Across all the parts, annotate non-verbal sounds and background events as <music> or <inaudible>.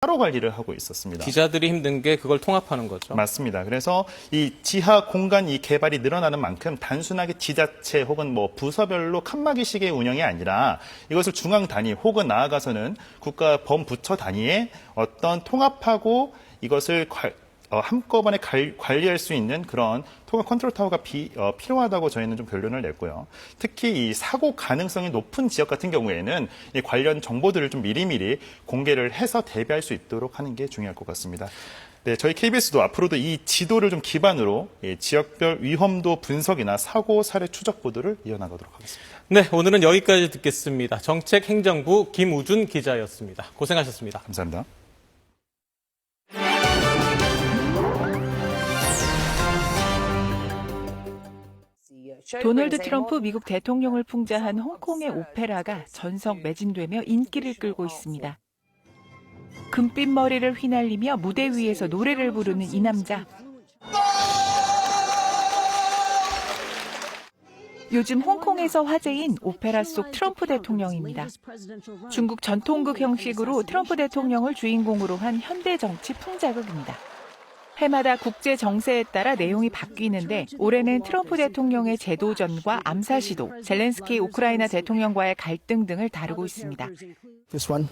따로 관리를 하고 있었습니다. 기자들이 힘든 게 그걸 통합하는 거죠. 맞습니다. 그래서 이 지하 공간 이 개발이 늘어나는 만큼 단순하게 지자체 혹은 뭐 부서별로 칸막이식의 운영이 아니라 이것을 중앙 단위 혹은 나아가서는 국가 범부처 단위의 어떤 통합하고 이것을 관- 어, 한꺼번에 갈- 관리할 수 있는 그런 통합 컨트롤 타워가 비- 어, 필요하다고 저희는 좀 결론을 냈고요. 특히 이 사고 가능성이 높은 지역 같은 경우에는 이 관련 정보들을 좀 미리미리 공개를 해서 대비할 수 있도록 하는 게 중요할 것 같습니다. 네, 저희 KBS도 앞으로도 이 지도를 좀 기반으로 예, 지역별 위험도 분석이나 사고 사례 추적 보도를 이어나가도록 하겠습니다. 네, 오늘은 여기까지 듣겠습니다. 정책행정부 김우준 기자였습니다. 고생하셨습니다. 감사합니다. 도널드 트럼프 미국 대통령을 풍자한 홍콩의 오페라가 전석 매진되며 인기를 끌고 있습니다. 금빛 머리를 휘날리며 무대 위에서 노래를 부르는 이 남자. 요즘 홍콩에서 화제인 오페라 속 트럼프 대통령입니다. 중국 전통극 형식으로 트럼프 대통령을 주인공으로 한 현대 정치 풍자극입니다. 해마다 국제 정세에 따라 내용이 바뀌는데 올해는 트럼프 대통령의 제도전과 암살 시도, 젤렌스키 우크라이나 대통령과의 갈등 등을 다루고 있습니다. This one.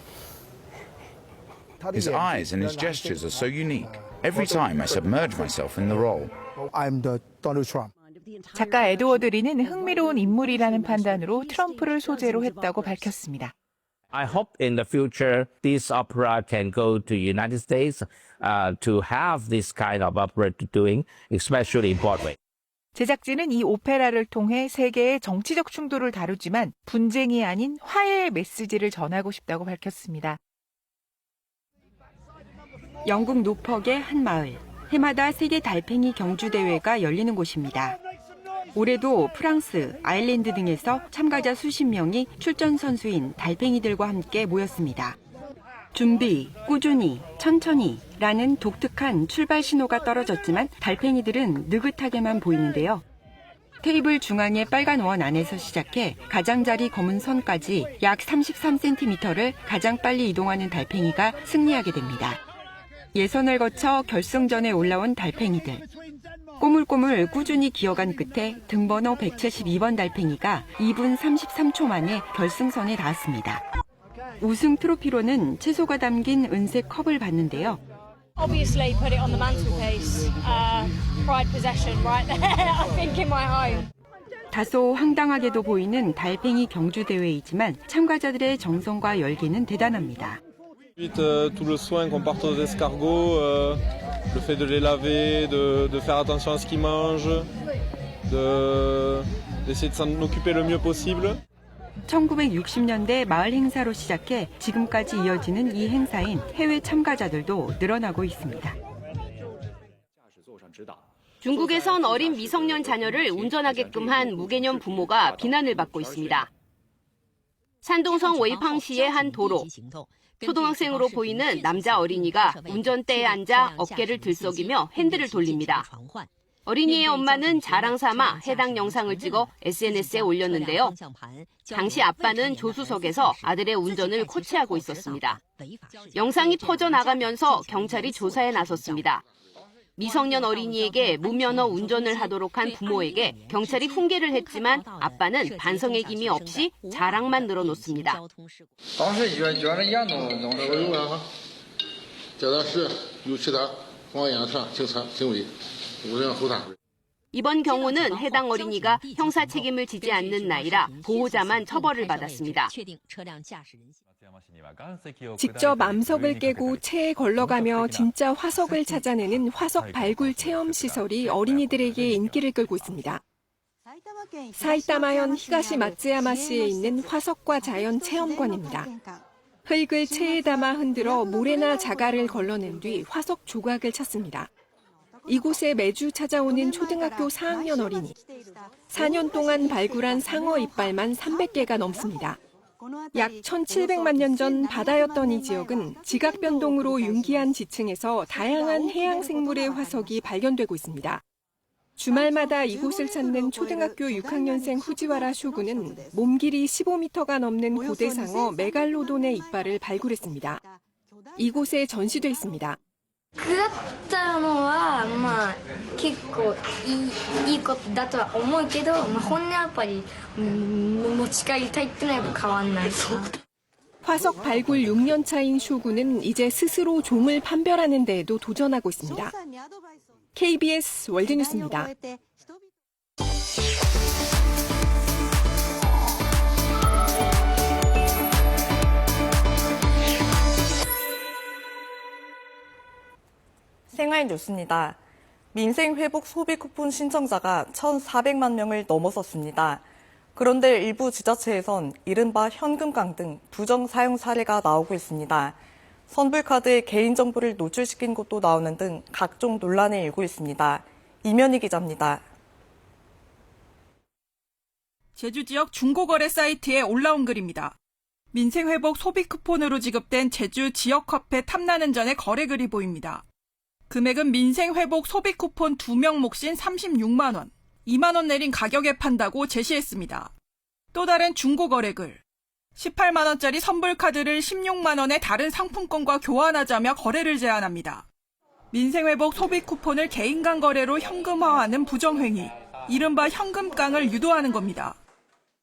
His eyes and his gestures are so unique. Every time I submerge myself in the role. I'm the Donald Trump. 작가 에드워드 리는 흥미로운 인물이라는 판단으로 트럼프를 소재로 했다고 밝혔습니다. I hope in the future this opera can go to United States uh, to have this kind of opera doing, especially in Broadway. 제작진은 이 오페라를 통해 세계의 정치적 충돌을 다루지만 분쟁이 아닌 화해의 메시지를 전하고 싶다고 밝혔습니다. 영국 노퍽의 한 마을. 해마다 세계 달팽이 경주 대회가 열리는 곳입니다. 올해도 프랑스, 아일랜드 등에서 참가자 수십 명이 출전 선수인 달팽이들과 함께 모였습니다. 준비, 꾸준히, 천천히 라는 독특한 출발 신호가 떨어졌지만 달팽이들은 느긋하게만 보이는데요. 테이블 중앙의 빨간 원 안에서 시작해 가장자리 검은 선까지 약 33cm를 가장 빨리 이동하는 달팽이가 승리하게 됩니다. 예선을 거쳐 결승전에 올라온 달팽이들. 꼬물꼬물 꾸준히 기어간 끝에 등번호 172번 달팽이가 2분 33초 만에 결승선에 닿았습니다. 우승 트로피로는 채소가 담긴 은색 컵을 받는데요. obviously put it on the mantelpiece. Uh, pride possession right there, I think, in my home. 다소 황당하게도 보이는 달팽이 경주 대회이지만 참가자들의 정성과 열기는 대단합니다. Euh, tout le soin qu'on porte aux escargots, euh, le fait de les laver, de, de faire attention à ce qu'ils mangent, de- d'essayer de s'en occuper le mieux possible. 1960년대 마을 행사로 시작해 지금까지 이어지는 이 행사인 해외 참가자들도 늘어나고 있습니다. 중국에선 어린 미성년 자녀를 운전하게끔 한 무개념 부모가 비난을 받고 있습니다. 산동성 웨이팡시의 한 도로. 초등학생으로 보이는 남자 어린이가 운전대에 앉아 어깨를 들썩이며 핸들을 돌립니다. 어린이의 엄마는 자랑 삼아 해당 영상을 찍어 SNS에 올렸는데요. 당시 아빠는 조수석에서 아들의 운전을 코치하고 있었습니다. 영상이 퍼져나가면서 경찰이 조사에 나섰습니다. 미성년 어린이에게 무면허 운전을 하도록 한 부모에게 경찰이 훈계를 했지만 아빠는 반성의 김이 없이 자랑만 늘어놓습니다. 이번 경우는 해당 어린이가 형사 책임을 지지 않는 나이라 보호자만 처벌을 받았습니다. 직접 암석을 깨고 체에 걸러가며 진짜 화석을 찾아내는 화석 발굴 체험 시설이 어린이들에게 인기를 끌고 있습니다. 사이타마현 히가시 마츠야마시에 있는 화석과 자연 체험관입니다. 흙을 체에 담아 흔들어 모래나 자갈을 걸러낸 뒤 화석 조각을 찾습니다. 이곳에 매주 찾아오는 초등학교 4학년 어린이. 4년 동안 발굴한 상어 이빨만 300개가 넘습니다. 약 1700만 년 전 바다였던 이 지역은 지각 변동으로 융기한 지층에서 다양한 해양 생물의 화석이 발견되고 있습니다. 주말마다 이곳을 찾는 초등학교 6학년생 후지와라 쇼군은 몸 길이 15m가 넘는 고대 상어 메갈로돈의 이빨을 발굴했습니다. 이곳에 전시돼 있습니다. 配ったのはまあ結構いいいいことだとは思うけど、まあ、本音はやっぱり、うん、持ち帰りたいっていうのはやっぱ変わんないかな 화석 발굴 6년 차인 쇼구는 이제 스스로 종을 판별하는 데에도 도전하고 있습니다. KBS 월드뉴스입니다. 생활 뉴스입니다. 민생회복 소비 쿠폰 신청자가 1,400만 명을 넘어섰습니다. 그런데 일부 지자체에선 이른바 현금깡 등 부정 사용 사례가 나오고 있습니다. 선불카드에 개인정보를 노출시킨 것도 나오는 등 각종 논란이 일고 있습니다. 이면희 기자입니다. 제주 지역 중고거래 사이트에 올라온 글입니다. 민생회복 소비 쿠폰으로 지급된 제주 지역 화폐 탐나는 전의 거래 글이 보입니다. 금액은 민생회복 소비 쿠폰 2명 몫인 36만 원, 2만 원 내린 가격에 판다고 제시했습니다. 또 다른 중고 거래글. 18만 원짜리 선불 카드를 16만 원의 다른 상품권과 교환하자며 거래를 제안합니다. 민생회복 소비 쿠폰을 개인 간 거래로 현금화하는 부정행위, 이른바 현금깡을 유도하는 겁니다.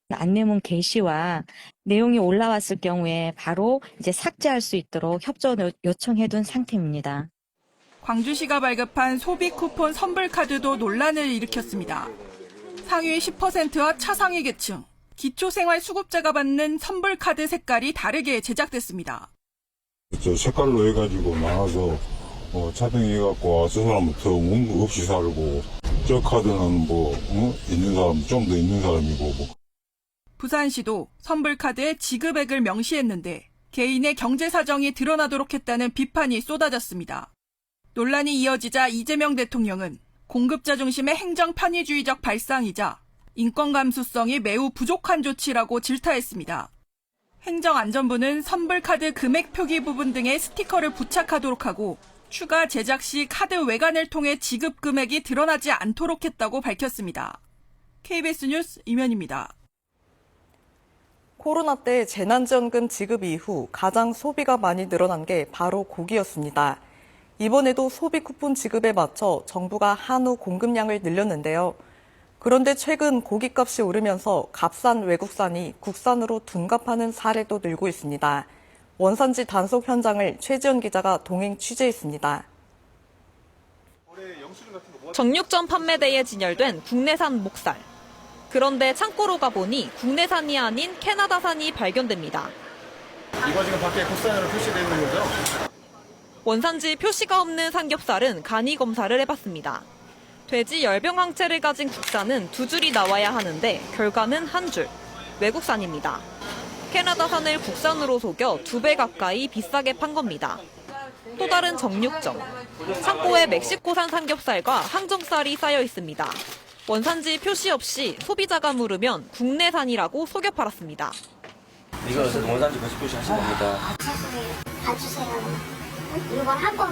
안내문 게시와 내용이 올라왔을 경우에 바로 이제 삭제할 수 있도록 협조를 요청해둔 상태입니다. 광주시가 발급한 소비 쿠폰 선불 카드도 논란을 일으켰습니다. 상위 10%와 차상위 계층, 기초생활수급자가 받는 선불 카드 색깔이 다르게 제작됐습니다. 저 색깔로 해가지고 나와서 어, 차등해갖고 저 사람은 더 없이 살고 저 카드는 뭐 어? 있는 사람 좀 더 있는 사람이고 뭐. 부산시도 선불 카드에 지급액을 명시했는데 개인의 경제 사정이 드러나도록 했다는 비판이 쏟아졌습니다. 논란이 이어지자 이재명 대통령은 공급자 중심의 행정 편의주의적 발상이자 인권 감수성이 매우 부족한 조치라고 질타했습니다. 행정안전부는 선불카드 금액 표기 부분 등에 스티커를 부착하도록 하고 추가 제작 시 카드 외관을 통해 지급 금액이 드러나지 않도록 했다고 밝혔습니다. KBS 뉴스 이면입니다. 코로나 때 재난지원금 지급 이후 가장 소비가 많이 늘어난 게 바로 고기였습니다. 이번에도 소비 쿠폰 지급에 맞춰 정부가 한우 공급량을 늘렸는데요. 그런데 최근 고기값이 오르면서 값싼 외국산이 국산으로 둔갑하는 사례도 늘고 있습니다. 원산지 단속 현장을 최지연 기자가 동행 취재했습니다. 정육점 판매대에 진열된 국내산 목살. 그런데 창고로 가보니 국내산이 아닌 캐나다산이 발견됩니다. 이거 지금 밖에 국산으로 표시되어 있는 거죠? 원산지 표시가 없는 삼겹살은 간이 검사를 해봤습니다. 돼지 열병 항체를 가진 국산은 두 줄이 나와야 하는데 결과는 한 줄. 외국산입니다. 캐나다산을 국산으로 속여 두 배 가까이 비싸게 판 겁니다. 또 다른 정육점. 창고에 멕시코산 삼겹살과 항정살이 쌓여 있습니다. 원산지 표시 없이 소비자가 물으면 국내산이라고 속여 팔았습니다. 이거 원산지 거시 표시 하신 겁니다. 봐주세요. 이건 한 번.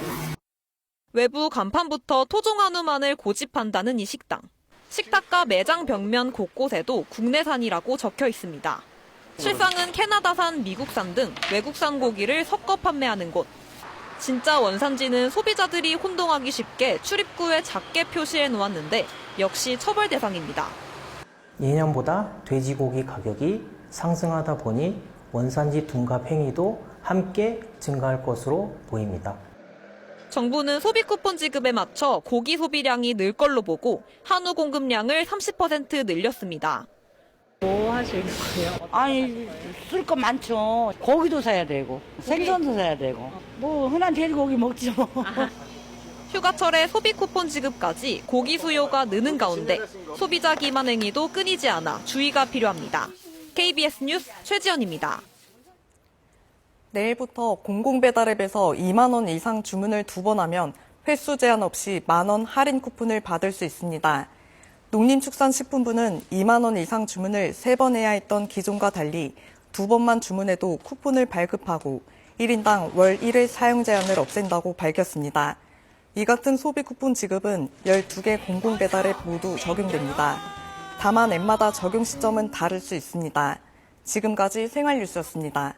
외부 간판부터 토종 한우만을 고집한다는 이 식당. 식탁과 매장 벽면 곳곳에도 국내산이라고 적혀 있습니다. 실상은 캐나다산, 미국산 등 외국산 고기를 섞어 판매하는 곳. 진짜 원산지는 소비자들이 혼동하기 쉽게 출입구에 작게 표시해 놓았는데 역시 처벌 대상입니다. 예년보다 돼지고기 가격이 상승하다 보니 원산지 둔갑 행위도 함께 증가할 것으로 보입니다. 정부는 소비 쿠폰 지급에 맞춰 고기 소비량이 늘 걸로 보고 한우 공급량을 30% 늘렸습니다. 뭐 하실 거예요? 아니 쓸 거 많죠. 고기도 사야 되고 생선도 사야 되고 뭐 흔한 돼지고기 먹죠. <laughs> 휴가철에 소비 쿠폰 지급까지 고기 수요가 느는 가운데 소비자 기만 행위도 끊이지 않아 주의가 필요합니다. KBS 뉴스 최지연입니다. 내일부터 공공배달앱에서 2만 원 이상 주문을 두 번 하면 횟수 제한 없이 만 원 할인 쿠폰을 받을 수 있습니다. 농림축산식품부는 2만 원 이상 주문을 세 번 해야 했던 기존과 달리 두 번만 주문해도 쿠폰을 발급하고 1인당 월 1회 사용 제한을 없앤다고 밝혔습니다. 이 같은 소비 쿠폰 지급은 12개 공공배달앱 모두 적용됩니다. 다만 앱마다 적용 시점은 다를 수 있습니다. 지금까지 생활뉴스였습니다.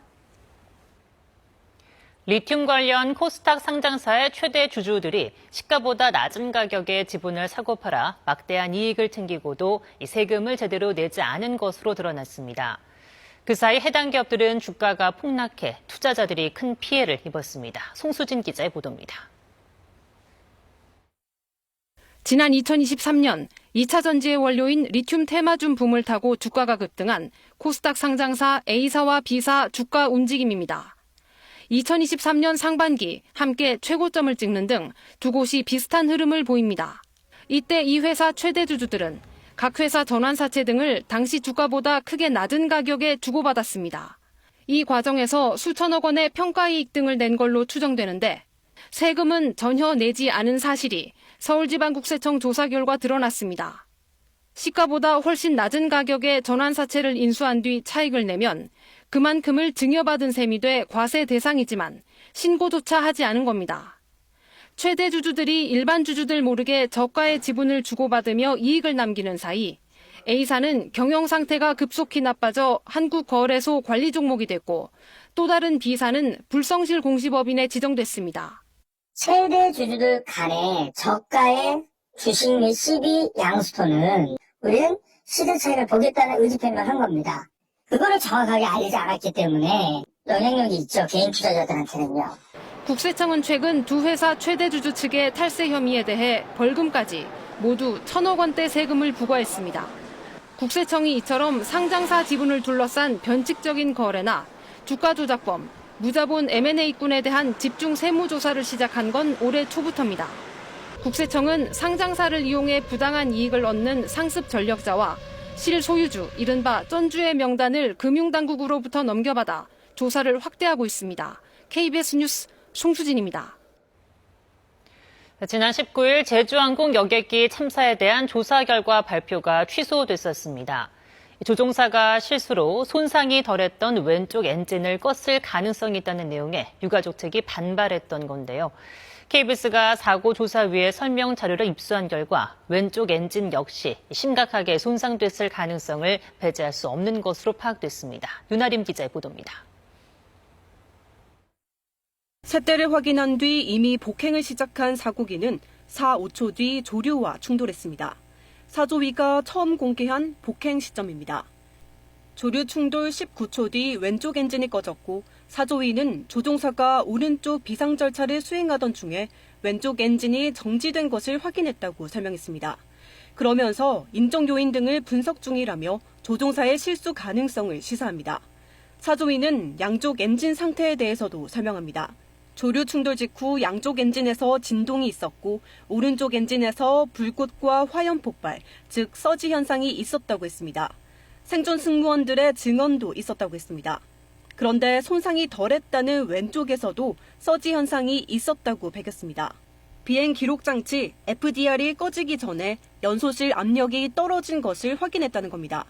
리튬 관련 코스닥 상장사의 최대 주주들이 시가보다 낮은 가격에 지분을 사고 팔아 막대한 이익을 챙기고도 이 세금을 제대로 내지 않은 것으로 드러났습니다. 그 사이 해당 기업들은 주가가 폭락해 투자자들이 큰 피해를 입었습니다. 송수진 기자의 보도입니다. 지난 2023년 2차 전지의 원료인 리튬 테마줌 붐을 타고 주가가 급등한 코스닥 상장사 A사와 B사 주가 움직임입니다. 2023년 상반기 함께 최고점을 찍는 등 두 곳이 비슷한 흐름을 보입니다. 이때 이 회사 최대 주주들은 각 회사 전환사채 등을 당시 주가보다 크게 낮은 가격에 주고받았습니다. 이 과정에서 수천억 원의 평가이익 등을 낸 걸로 추정되는데 세금은 전혀 내지 않은 사실이 서울지방국세청 조사 결과 드러났습니다. 시가보다 훨씬 낮은 가격에 전환사채를 인수한 뒤 차익을 내면 그만큼을 증여받은 셈이 돼 과세 대상이지만 신고조차 하지 않은 겁니다. 최대 주주들이 일반 주주들 모르게 저가의 지분을 주고받으며 이익을 남기는 사이 A사는 경영 상태가 급속히 나빠져 한국거래소 관리 종목이 됐고 또 다른 B사는 불성실 공시법인에 지정됐습니다. 최대 주주들 간의 저가의 주식 및 시비 양수토는 우리는 시대 차이를 보겠다는 의지 표명을 한 겁니다. 그거를 정확하게 알리지 않았기 때문에 영향력이 있죠. 개인 투자자들한테는요. 국세청은 최근 두 회사 최대 주주 측의 탈세 혐의에 대해 벌금까지 모두 천억 원대 세금을 부과했습니다. 국세청이 이처럼 상장사 지분을 둘러싼 변칙적인 거래나 주가 조작범, 무자본 M&A꾼에 대한 집중 세무 조사를 시작한 건 올해 초부터입니다. 국세청은 상장사를 이용해 부당한 이익을 얻는 상습 전력자와 실소유주, 이른바 전주의 명단을 금융당국으로부터 넘겨받아 조사를 확대하고 있습니다. KBS 뉴스 송수진입니다. 지난 19일 제주항공 여객기 참사에 대한 조사 결과 발표가 취소됐었습니다. 조종사가 실수로 손상이 덜했던 왼쪽 엔진을 껐을 가능성이 있다는 내용에 유가족 측이 반발했던 건데요. KBS가 사고 조사위에 설명 자료를 입수한 결과 왼쪽 엔진 역시 심각하게 손상됐을 가능성을 배제할 수 없는 것으로 파악됐습니다. 윤아림 기자의 보도입니다. 세대를 확인한 뒤 이미 복행을 시작한 사고기는 4, 5초 뒤 조류와 충돌했습니다. 사조위가 처음 공개한 복행 시점입니다. 조류 충돌 19초 뒤 왼쪽 엔진이 꺼졌고 사조위는 조종사가 오른쪽 비상 절차를 수행하던 중에 왼쪽 엔진이 정지된 것을 확인했다고 설명했습니다. 그러면서 인정 요인 등을 분석 중이라며 조종사의 실수 가능성을 시사합니다. 사조위는 양쪽 엔진 상태에 대해서도 설명합니다. 조류 충돌 직후 양쪽 엔진에서 진동이 있었고 오른쪽 엔진에서 불꽃과 화염 폭발, 즉 서지 현상이 있었다고 했습니다. 생존 승무원들의 증언도 있었다고 했습니다. 그런데 손상이 덜했다는 왼쪽에서도 서지 현상이 있었다고 밝혔습니다. 비행 기록 장치 FDR이 꺼지기 전에 연소실 압력이 떨어진 것을 확인했다는 겁니다.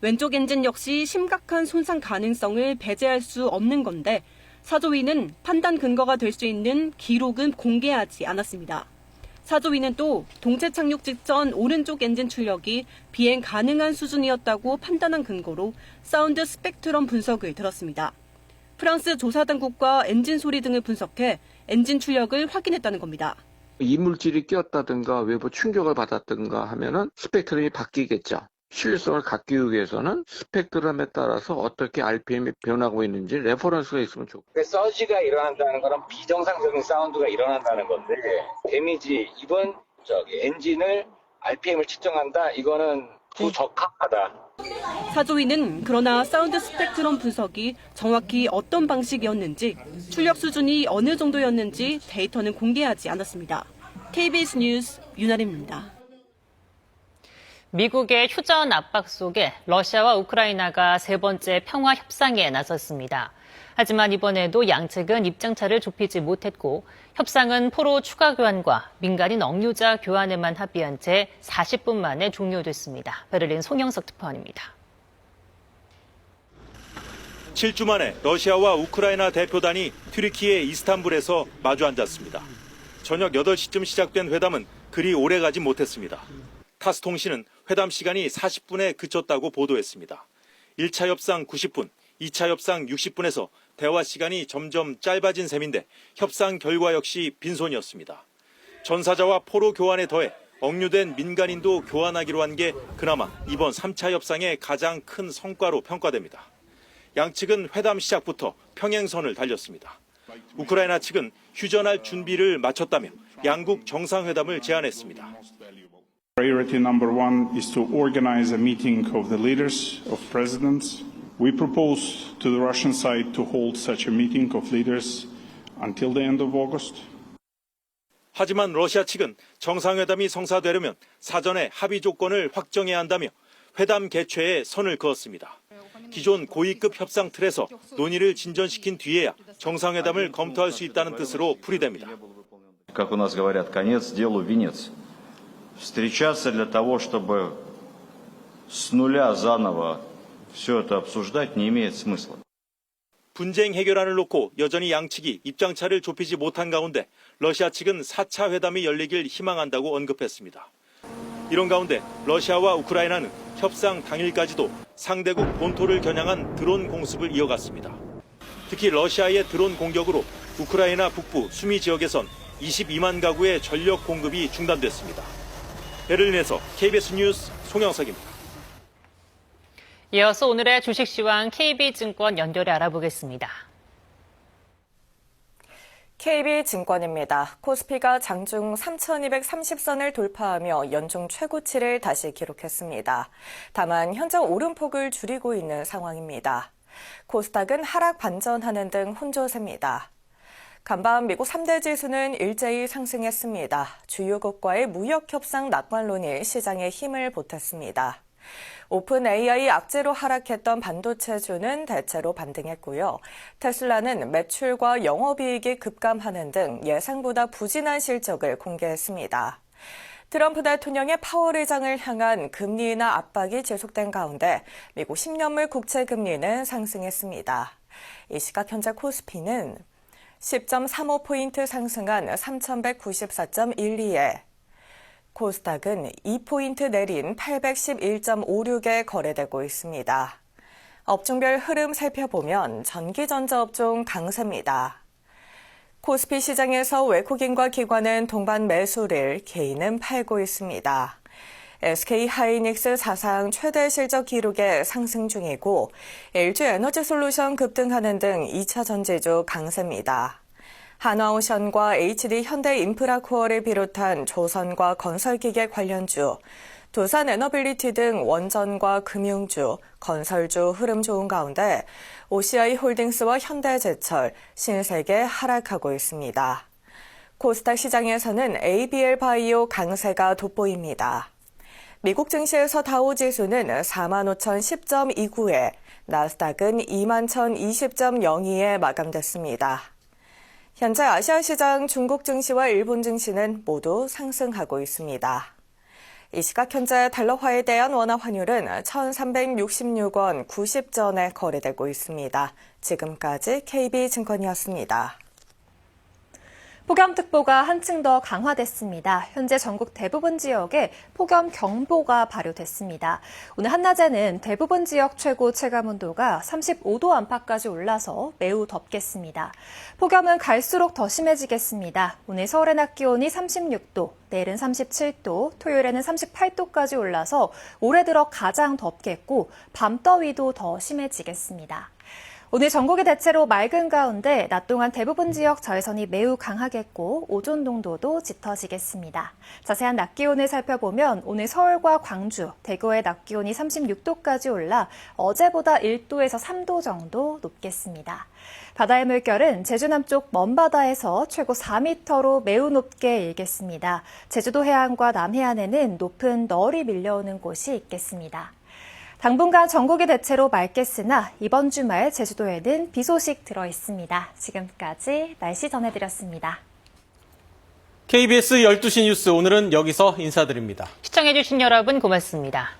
왼쪽 엔진 역시 심각한 손상 가능성을 배제할 수 없는 건데 사조위는 판단 근거가 될 수 있는 기록은 공개하지 않았습니다. 사조위는 또 동체 착륙 직전 오른쪽 엔진 출력이 비행 가능한 수준이었다고 판단한 근거로 사운드 스펙트럼 분석을 들었습니다. 프랑스 조사당국과 엔진 소리 등을 분석해 엔진 출력을 확인했다는 겁니다. 이물질이 끼었다든가 외부 충격을 받았든가 하면은 스펙트럼이 바뀌겠죠. 신뢰성을 갖기 위해서는 스펙트럼에 따라서 어떻게 RPM이 변하고 있는지 레퍼런스가 있으면 좋고. 그 서지가 일어난다는 거는 비정상적인 사운드가 일어난다는 건데 데미지 이번 저기 엔진을 RPM을 측정한다 이거는 부적합하다. 사조위는 그러나 사운드 스펙트럼 분석이 정확히 어떤 방식이었는지 출력 수준이 어느 정도였는지 데이터는 공개하지 않았습니다. KBS 뉴스 윤아림입니다. 미국의 휴전 압박 속에 러시아와 우크라이나가 세 번째 평화 협상에 나섰습니다. 하지만 이번에도 양측은 입장차를 좁히지 못했고 협상은 포로 추가 교환과 민간인 억류자 교환에만 합의한 채 40분 만에 종료됐습니다. 베를린 송영석 특파원입니다. 7주 만에 러시아와 우크라이나 대표단이 튀르키예 이스탄불에서 마주 앉았습니다. 저녁 8시쯤 시작된 회담은 그리 오래 가지 못했습니다. 타스 통신은 회담 시간이 40분에 그쳤다고 보도했습니다. 1차 협상 90분, 2차 협상 60분에서 대화 시간이 점점 짧아진 셈인데 협상 결과 역시 빈손이었습니다. 전사자와 포로 교환에 더해 억류된 민간인도 교환하기로 한 게 그나마 이번 3차 협상의 가장 큰 성과로 평가됩니다. 양측은 회담 시작부터 평행선을 달렸습니다. 우크라이나 측은 휴전할 준비를 마쳤다며 양국 정상회담을 제안했습니다. Priority number one is to organize a meeting of the leaders of presidents. We propose to the Russian side to hold such a meeting of leaders until the end of August. 하지만 러시아 측은 정상회담이 성사되려면 사전에 합의 조건을 확정해야 한다며 회담 개최에 선을 그었습니다. 기존 고위급 협상 틀에서 논의를 진전시킨 뒤에야 정상회담을 검토할 수 있다는 뜻으로 풀이됩니다. как у нас говорят, конец делу венец. Встречаться для того, чтобы с нуля заново все это обсуждать, не имеет смысла. 분쟁 해결안을 놓고 여전히 양측이 입장차를 좁히지 못한 가운데 러시아 측은 4차 회담이 열리길 희망한다고 언급했습니다. 이런 가운데 러시아와 우크라이나는 협상 당일까지도 상대국 본토를 겨냥한 드론 공습을 이어갔습니다. 특히 러시아의 드론 공격으로 우크라이나 북부 수미 지역에선 22만 가구의 전력 공급이 중단됐습니다. 베를린에서 KBS 뉴스 송영석입니다. 이어서 오늘의 주식시황 KB증권 연결해 알아보겠습니다. KB증권입니다. 코스피가 장중 3,230선을 돌파하며 연중 최고치를 다시 기록했습니다. 다만 현재 오름폭을 줄이고 있는 상황입니다. 코스닥은 하락 반전하는 등 혼조세입니다. 간밤 미국 3대 지수는 일제히 상승했습니다. 주요국과의 무역 협상 낙관론이 시장에 힘을 보탰습니다. 오픈 AI 악재로 하락했던 반도체주는 대체로 반등했고요. 테슬라는 매출과 영업이익이 급감하는 등 예상보다 부진한 실적을 공개했습니다. 트럼프 대통령의 파월 의장을 향한 금리 인하 압박이 지속된 가운데 미국 10년물 국채 금리는 상승했습니다. 이 시각 현재 코스피는 10.35포인트 상승한 3,194.12에 코스닥은 2포인트 내린 811.56에 거래되고 있습니다. 업종별 흐름 살펴보면 전기전자 업종 강세입니다. 코스피 시장에서 외국인과 기관은 동반 매수를, 개인은 팔고 있습니다. SK 하이닉스 사상 최대 실적 기록에 상승 중이고 LG 에너지 솔루션 급등하는 등 2차 전지주 강세입니다. 한화오션과 HD 현대 인프라코어를 비롯한 조선과 건설기계 관련주, 두산 에너빌리티 등 원전과 금융주, 건설주 흐름 좋은 가운데 OCI 홀딩스와 현대제철, 신세계 하락하고 있습니다. 코스닥 시장에서는 ABL 바이오 강세가 돋보입니다. 미국 증시에서 다우지수는 45,010.29에 나스닥은 21,020.02에 마감됐습니다. 현재 아시아 시장 중국 증시와 일본 증시는 모두 상승하고 있습니다. 이 시각 현재 달러화에 대한 원화 환율은 1,366원 90전에 거래되고 있습니다. 지금까지 KB증권이었습니다. 폭염특보가 한층 더 강화됐습니다. 현재 전국 대부분 지역에 폭염 경보가 발효됐습니다. 오늘 한낮에는 대부분 지역 최고 체감온도가 35도 안팎까지 올라서 매우 덥겠습니다. 폭염은 갈수록 더 심해지겠습니다. 오늘 서울의 낮 기온이 36도, 내일은 37도, 토요일에는 38도까지 올라서 올해 들어 가장 덥겠고 밤더위도 더 심해지겠습니다. 오늘 전국이 대체로 맑은 가운데 낮 동안 대부분 지역 자외선이 매우 강하겠고 오존 농도도 짙어지겠습니다. 자세한 낮 기온을 살펴보면 오늘 서울과 광주, 대구의 낮 기온이 36도까지 올라 어제보다 1도에서 3도 정도 높겠습니다. 바다의 물결은 제주 남쪽 먼바다에서 최고 4m로 매우 높게 일겠습니다. 제주도 해안과 남해안에는 높은 널이 밀려오는 곳이 있겠습니다. 당분간 전국이 대체로 맑겠으나 이번 주말 제주도에는 비 소식 들어 있습니다. 지금까지 날씨 전해드렸습니다. KBS 12시 뉴스 오늘은 여기서 인사드립니다. 시청해주신 여러분 고맙습니다.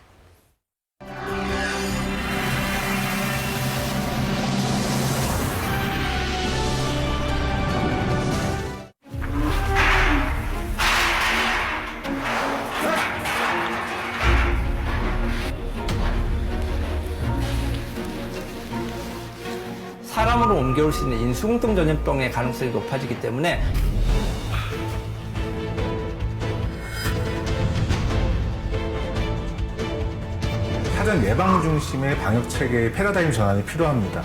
사람으로 옮겨 옮겨올 수 있는 인수공통 전염병의 가능성이 높아지기 때문에 사전 예방 중심의 방역 체계의 패러다임 전환이 필요합니다.